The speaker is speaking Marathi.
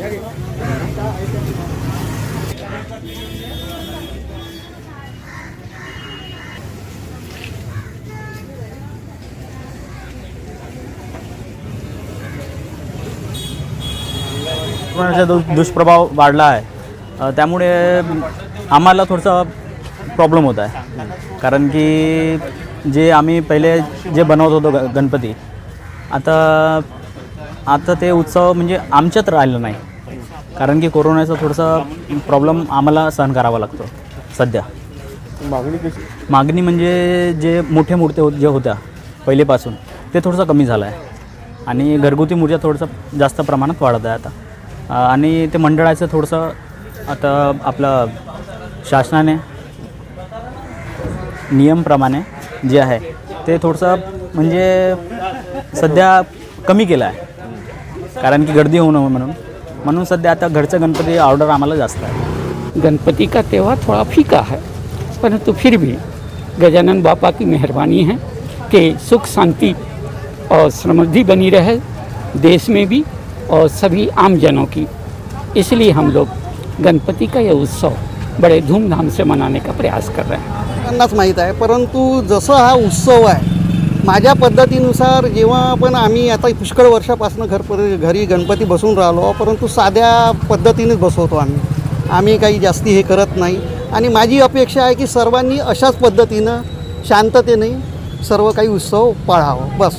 여기 कोरोनाचा दु दुष्प्रभाव वाढला आहे. त्यामुळे आम्हाला थोडंसं प्रॉब्लेम होत आहे. कारण की जे आम्ही पहिले जे बनवत होतो ग गणपती आता आता ते उत्सव म्हणजे आमच्यात राहिलं नाही. कारण की कोरोनाचा थोडंसं प्रॉब्लेम आम्हाला सहन करावा लागतो सध्या. मागणी कशी? मागणी म्हणजे जे मोठे मूर्ती होत जे होत्या पहिलेपासून ते थोडंसं कमी झालं आहे. आणि घरगुती मूर्त्या थोडंसं जास्त प्रमाणात वाढत आहे आता. आणि ते मंडळाचं थोडंसं आता आपलं शासनाने नियमप्रमाणे जे आहे ते थोडंसं म्हणजे सध्या कमी केलं आहे. कारण की गर्दी होऊ नये म्हणून. म्हणून सध्या आता घरचं गणपती ऑर्डर आम्हाला जास्त आहे. गणपती का त्यौहार थोड़ा फीका है परंतु फिर भी गजानन बापा की मेहरबानी है कि सुख शांति और समृद्धि बनी रहे देश में भी और सभी आमजनों की। इसलिए हम लोग गणपति का यह उत्सव बड़े धूमधाम से मनाने का प्रयास कर रहे हैं। त्यांनाच माहीत आहे परंतु जसं हा उत्सव आहे माझ्या पद्धतीनुसार जेव्हा पण आम्ही आता पुष्कळ वर्षापासून घर घरी गणपती बसून राहिलो परंतु साध्या पद्धतीनेच बसवतो आम्ही. आम्ही काही जास्ती हे करत नाही. आणि माझी अपेक्षा आहे की सर्वांनी अशाच पद्धतीनं शांततेने सर्व काही उत्सव पाळावं. बस.